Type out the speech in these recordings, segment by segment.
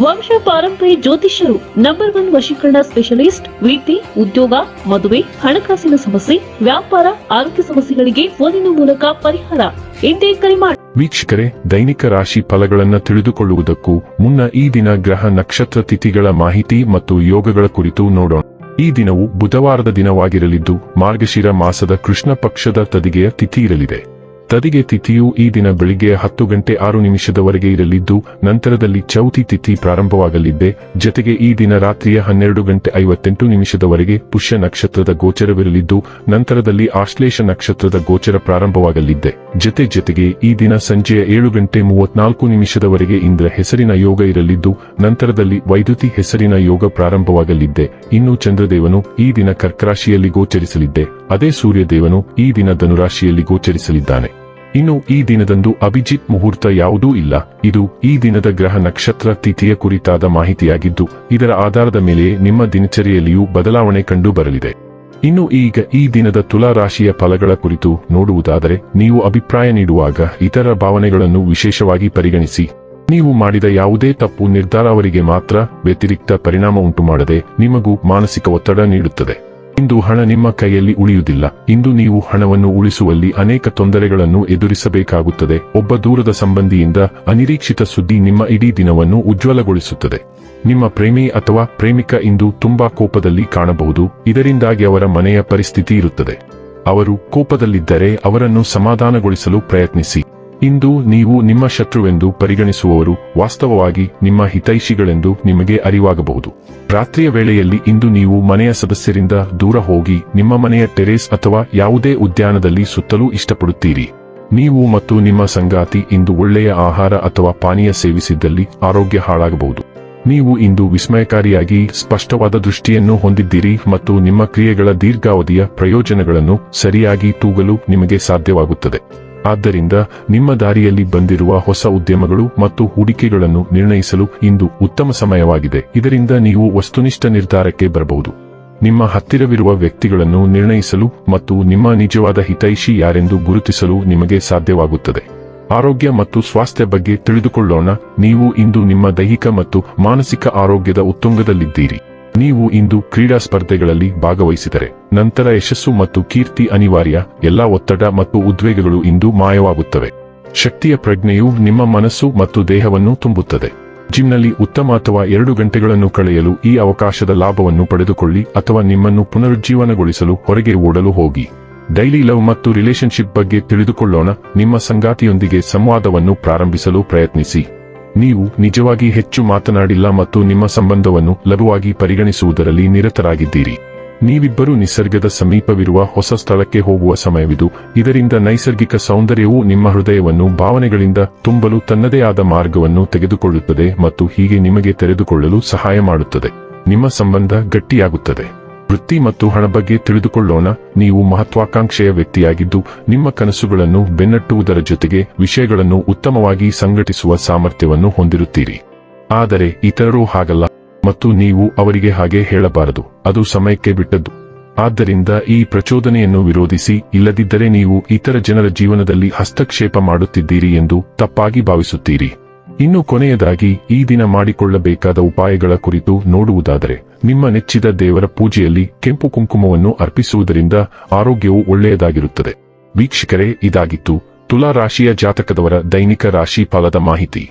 ವಂಶ ಪಾರಂಪರ್ಯ ಜ್ಯೋತಿಷ್ಯರು ನಂಬರ್ ಒನ್ ವಶೀಕರಣ ಸ್ಪೆಷಲಿಸ್ಟ್ ವಿದ್ಯೆ ಉದ್ಯೋಗ, ಮದುವೆ, ಹಣಕಾಸಿನ ಸಮಸ್ಯೆ, ವ್ಯಾಪಾರ, ಆರೋಗ್ಯ ಸಮಸ್ಯೆಗಳಿಗೆ ಫೋನಿನ ಮೂಲಕ ಪರಿಹಾರ. ಎಂದೇ ಕರೆ ಮಾಡಿ ವೀಕ್ಷಕರೇ, ದೈನಿಕ ರಾಶಿ ಫಲಗಳನ್ನು ತಿಳಿದುಕೊಳ್ಳುವುದಕ್ಕೂ ಮುನ್ನ ಈ ದಿನ ಗ್ರಹ ನಕ್ಷತ್ರ ತಿಥಿಗಳ ಮಾಹಿತಿ ಮತ್ತು ಯೋಗಗಳ ಕುರಿತು ನೋಡೋಣ. ಈ ದಿನವು ಬುಧವಾರದ ದಿನವಾಗಿರಲಿದ್ದು, ಮಾರ್ಗಶಿರ ಮಾಸದ ಕೃಷ್ಣ ಪಕ್ಷದ ತದಿಗೆಯ ತಿಥಿ ಇರಲಿದೆ. ತದಿಗೆ ತಿಥಿಯು ಈ ದಿನ ಬೆಳಿಗ್ಗೆ ಹತ್ತು ಗಂಟೆ ಆರು ನಿಮಿಷದವರೆಗೆ ಇರಲಿದ್ದು, ನಂತರದಲ್ಲಿ ಚೌತಿ ತಿಥಿ ಪ್ರಾರಂಭವಾಗಲಿದ್ದೆ. ಜತೆಗೆ ಈ ದಿನ ರಾತ್ರಿಯ ಹನ್ನೆರಡು ಗಂಟೆ ಐವತ್ತೆಂಟು ನಿಮಿಷದವರೆಗೆ ಪುಷ್ಯ ನಕ್ಷತ್ರದ ಗೋಚರವಿರಲಿದ್ದು, ನಂತರದಲ್ಲಿ ಆಶ್ಲೇಷ ನಕ್ಷತ್ರದ ಗೋಚರ ಪ್ರಾರಂಭವಾಗಲಿದ್ದೆ. ಜತೆ ಜತೆಗೆ ಈ ದಿನ ಸಂಜೆಯ ಏಳು ಗಂಟೆ ಮೂವತ್ನಾಲ್ಕು ನಿಮಿಷದವರೆಗೆ ಇಂದ್ರ ಹೆಸರಿನ ಯೋಗ ಇರಲಿದ್ದು, ನಂತರದಲ್ಲಿ ವೈದ್ಯುತಿ ಹೆಸರಿನ ಯೋಗ ಪ್ರಾರಂಭವಾಗಲಿದ್ದೆ. ಇನ್ನು ಚಂದ್ರದೇವನು ಈ ದಿನ ಕರ್ಕರಾಶಿಯಲ್ಲಿ ಗೋಚರಿಸಲಿದ್ದೆ. ಅದೇ ಸೂರ್ಯದೇವನು ಈ ದಿನ ಧನುರಾಶಿಯಲ್ಲಿ ಗೋಚರಿಸಲಿದ್ದಾನೆ. ಇನ್ನು ಈ ದಿನದಂದು ಅಭಿಜಿತ್ ಮುಹೂರ್ತ ಯಾವುದೂ ಇಲ್ಲ. ಇದು ಈ ದಿನದ ಗ್ರಹ ನಕ್ಷತ್ರ ತಿಥಿಯ ಕುರಿತಾದ ಮಾಹಿತಿಯಾಗಿದ್ದು, ಇದರ ಆಧಾರದ ಮೇಲೆ ನಿಮ್ಮ ದಿನಚರಿಯಲ್ಲಿಯೂ ಬದಲಾವಣೆ ಕಂಡು ಬರಲಿದೆ. ಇನ್ನು ಈಗ ಈ ದಿನದ ತುಲಾ ರಾಶಿಯ ಫಲಗಳ ಕುರಿತು ನೋಡುವುದಾದರೆ, ನೀವು ಅಭಿಪ್ರಾಯ ನೀಡುವಾಗ ಇತರ ಭಾವನೆಗಳನ್ನು ವಿಶೇಷವಾಗಿ ಪರಿಗಣಿಸಿ. ನೀವು ಮಾಡಿದ ಯಾವುದೇ ತಪ್ಪು ನಿರ್ಧಾರ ಅವರಿಗೆ ಮಾತ್ರ ವ್ಯತಿರಿಕ್ತ ಪರಿಣಾಮ ಉಂಟುಮಾಡದೆ ನಿಮಗೂ ಮಾನಸಿಕ ಒತ್ತಡ ನೀಡುತ್ತದೆ. ಇಂದು ಹಣ ನಿಮ್ಮ ಕೈಯಲ್ಲಿ ಉಳಿಯುವುದಿಲ್ಲ. ಇಂದು ನೀವು ಹಣವನ್ನು ಉಳಿಸುವಲ್ಲಿ ಅನೇಕ ತೊಂದರೆಗಳನ್ನು ಎದುರಿಸಬೇಕಾಗುತ್ತದೆ. ಒಬ್ಬ ದೂರದ ಸಂಬಂಧಿಯಿಂದ ಅನಿರೀಕ್ಷಿತ ಸುದ್ದಿ ನಿಮ್ಮ ಇಡೀ ದಿನವನ್ನು ಉಜ್ವಲಗೊಳಿಸುತ್ತದೆ. ನಿಮ್ಮ ಪ್ರೇಮಿ ಅಥವಾ ಪ್ರೇಮಿಕ ಇಂದು ತುಂಬಾ ಕೋಪದಲ್ಲಿ ಕಾಣಬಹುದು. ಇದರಿಂದಾಗಿ ಅವರ ಮನೆಯ ಪರಿಸ್ಥಿತಿ ಇರುತ್ತದೆ. ಅವರು ಕೋಪದಲ್ಲಿದ್ದರೆ ಅವರನ್ನು ಸಮಾಧಾನಗೊಳಿಸಲು ಪ್ರಯತ್ನಿಸಿ. ಇಂದು ನೀವು ನಿಮ್ಮ ಶತ್ರುವೆಂದು ಪರಿಗಣಿಸುವವರು ವಾಸ್ತವವಾಗಿ ನಿಮ್ಮ ಹಿತೈಷಿಗಳೆಂದು ನಿಮಗೆ ಅರಿವಾಗಬಹುದು. ರಾತ್ರಿಯ ವೇಳೆಯಲ್ಲಿ ಇಂದು ನೀವು ಮನೆಯ ಸದಸ್ಯರಿಂದ ದೂರ ಹೋಗಿ ನಿಮ್ಮ ಮನೆಯ ಟೆರೇಸ್ ಅಥವಾ ಯಾವುದೇ ಉದ್ಯಾನದಲ್ಲಿ ಸುತ್ತಲೂ ಇಷ್ಟಪಡುತ್ತೀರಿ. ನೀವು ಮತ್ತು ನಿಮ್ಮ ಸಂಗಾತಿ ಇಂದು ಒಳ್ಳೆಯ ಆಹಾರ ಅಥವಾ ಪಾನೀಯ ಸೇವಿಸಿದ್ದಲ್ಲಿ ಆರೋಗ್ಯ ಹಾಳಾಗಬಹುದು. ನೀವು ಇಂದು ವಿಸ್ಮಯಕಾರಿಯಾಗಿ ಸ್ಪಷ್ಟವಾದ ದೃಷ್ಟಿಯನ್ನು ಹೊಂದಿದ್ದೀರಿ ಮತ್ತು ನಿಮ್ಮ ಕ್ರಿಯೆಗಳ ದೀರ್ಘಾವಧಿಯ ಪ್ರಯೋಜನಗಳನ್ನು ಸರಿಯಾಗಿ ತೂಗಲು ನಿಮಗೆ ಸಾಧ್ಯವಾಗುತ್ತದೆ. ಆದ್ದರಿಂದ ನಿಮ್ಮ ದಾರಿಯಲ್ಲಿ ಬಂದಿರುವ ಹೊಸ ಉದ್ಯಮಗಳು ಮತ್ತು ಹೂಡಿಕೆಗಳನ್ನು ನಿರ್ಣಯಿಸಲು ಇಂದು ಉತ್ತಮ ಸಮಯವಾಗಿದೆ. ಇದರಿಂದ ನೀವು ವಸ್ತುನಿಷ್ಠ ನಿರ್ಧಾರಕ್ಕೆ ಬರಬಹುದು. ನಿಮ್ಮ ಹತ್ತಿರವಿರುವ ವ್ಯಕ್ತಿಗಳನ್ನು ನಿರ್ಣಯಿಸಲು ಮತ್ತು ನಿಮ್ಮ ನಿಜವಾದ ಹಿತೈಷಿ ಯಾರೆಂದು ಗುರುತಿಸಲು ನಿಮಗೆ ಸಾಧ್ಯವಾಗುತ್ತದೆ. ಆರೋಗ್ಯ ಮತ್ತು ಸ್ವಾಸ್ಥ್ಯ ಬಗ್ಗೆ ತಿಳಿದುಕೊಳ್ಳೋಣ. ನೀವು ಇಂದು ನಿಮ್ಮ ದೈಹಿಕ ಮತ್ತು ಮಾನಸಿಕ ಆರೋಗ್ಯದ ಉತ್ತುಂಗದಲ್ಲಿದ್ದೀರಿ. ನೀವು ಇಂದು ಕ್ರೀಡಾ ಸ್ಪರ್ಧೆಗಳಲ್ಲಿ ಭಾಗವಹಿಸಿದರೆ, ನಂತರ ಯಶಸ್ಸು ಮತ್ತು ಕೀರ್ತಿ ಅನಿವಾರ್ಯ, ಎಲ್ಲಾ ಒತ್ತಡ ಮತ್ತು ಉದ್ವೇಗಗಳು ಇಂದು ಮಾಯವಾಗುತ್ತವೆ. ಶಕ್ತಿಯ ಪ್ರಜ್ಞೆಯು ನಿಮ್ಮ ಮನಸ್ಸು ಮತ್ತು ದೇಹವನ್ನು ತುಂಬುತ್ತದೆ. ಜಿಮ್ನಲ್ಲಿ ಉತ್ತಮ ಅಥವಾ ಎರಡು ಗಂಟೆಗಳನ್ನು ಕಳೆಯಲು ಈ ಅವಕಾಶದ ಲಾಭವನ್ನು ಪಡೆದುಕೊಳ್ಳಿ ಅಥವಾ ನಿಮ್ಮನ್ನು ಪುನರುಜ್ಜೀವನಗೊಳಿಸಲು ಹೊರಗೆ ಓಡಲು ಹೋಗಿ. ಡೈಲಿ ಲವ್ ಮತ್ತು ರಿಲೇಶನ್ಶಿಪ್ ಬಗ್ಗೆ ತಿಳಿದುಕೊಳ್ಳೋಣ, ನಿಮ್ಮ ಸಂಗಾತಿಯೊಂದಿಗೆ ಸಂವಾದವನ್ನು ಪ್ರಾರಂಭಿಸಲು ಪ್ರಯತ್ನಿಸಿ. ನೀವು ನಿಜವಾಗಿ ಹೆಚ್ಚು ಮಾತನಾಡಿಲ್ಲ ಮತ್ತು ನಿಮ್ಮ ಸಂಬಂಧವನ್ನು ಲಘುವಾಗಿ ಪರಿಗಣಿಸುವುದರಲ್ಲಿ ನಿರತರಾಗಿದ್ದೀರಿ. ನೀವಿಬ್ಬರು ನಿಸರ್ಗದ ಸಮೀಪವಿರುವ ಹೊಸ ಸ್ಥಳಕ್ಕೆ ಹೋಗುವ ಸಮಯವಿದು. ಇದರಿಂದ ನೈಸರ್ಗಿಕ ಸೌಂದರ್ಯವು ನಿಮ್ಮ ಹೃದಯವನ್ನು ಭಾವನೆಗಳಿಂದ ತುಂಬಲು ತನ್ನದೇ ಆದ ಮಾರ್ಗವನ್ನು ತೆಗೆದುಕೊಳ್ಳುತ್ತದೆ ಮತ್ತು ಹೀಗೆ ನಿಮಗೆ ತೆರೆದುಕೊಳ್ಳಲು ಸಹಾಯ ಮಾಡುತ್ತದೆ. ನಿಮ್ಮ ಸಂಬಂಧ ಗಟ್ಟಿಯಾಗುತ್ತದೆ. ವೃತ್ತಿ ಮತ್ತು ಹಣ ಬಗ್ಗೆ ತಿಳಿದುಕೊಳ್ಳೋಣ. ನೀವು ಮಹತ್ವಾಕಾಂಕ್ಷೆಯ ವ್ಯಕ್ತಿಯಾಗಿದ್ದು, ನಿಮ್ಮ ಕನಸುಗಳನ್ನು ಬೆನ್ನಟ್ಟುವುದರ ಜೊತೆಗೆ ವಿಷಯಗಳನ್ನು ಉತ್ತಮವಾಗಿ ಸಂಘಟಿಸುವ ಸಾಮರ್ಥ್ಯವನ್ನು ಹೊಂದಿರುತ್ತೀರಿ. ಆದರೆ ಇತರರು ಹಾಗಲ್ಲ ಮತ್ತು ನೀವು ಅವರಿಗೆ ಹಾಗೆ ಹೇಳಬಾರದು. ಅದು ಸಮಯಕ್ಕೆ ಬಿಟ್ಟದ್ದು. ಆದ್ದರಿಂದ ಈ ಪ್ರಚೋದನೆಯನ್ನು ವಿರೋಧಿಸಿ, ಇಲ್ಲದಿದ್ದರೆ ನೀವು ಇತರ ಜನರ ಜೀವನದಲ್ಲಿ ಹಸ್ತಕ್ಷೇಪ ಮಾಡುತ್ತಿದ್ದೀರಿ ಎಂದು ತಪ್ಪಾಗಿ ಭಾವಿಸುತ್ತೀರಿ. ಇನ್ನು ಕೊನೆಯದಾಗಿ ಈ ದಿನ ಮಾಡಿಕೊಳ್ಳಬೇಕಾದ ಉಪಾಯಗಳ ಕುರಿತು ನೋಡುವುದಾದರೆ, ನಿಮ್ಮ ನೆಚ್ಚಿದ ದೇವರ ಪೂಜೆಯಲ್ಲಿ ಕೆಂಪು ಕುಂಕುಮವನ್ನು ಅರ್ಪಿಸುವುದರಿಂದ ಆರೋಗ್ಯವು ಒಳ್ಳೆಯದಾಗಿರುತ್ತದೆ. ವೀಕ್ಷಕರೇ, ಇದಾಗಿತ್ತು ತುಲಾ ರಾಶಿಯ ಜಾತಕದವರ ದೈನಿಕ ರಾಶಿ ಫಲದ ಮಾಹಿತಿ.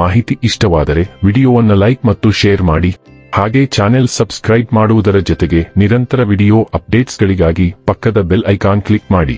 ಮಾಹಿತಿ ಇಷ್ಟವಾದರೆ ವಿಡಿಯೋವನ್ನು ಲೈಕ್ ಮತ್ತು ಶೇರ್ ಮಾಡಿ, ಹಾಗೆ ಚಾನೆಲ್ ಸಬ್ಸ್ಕ್ರೈಬ್ ಮಾಡುವುದರ ಜೊತೆಗೆ ನಿರಂತರ ವಿಡಿಯೋ ಅಪ್ಡೇಟ್ಸ್ಗಳಿಗಾಗಿ ಪಕ್ಕದ ಬೆಲ್ ಐಕಾನ್ ಕ್ಲಿಕ್ ಮಾಡಿ.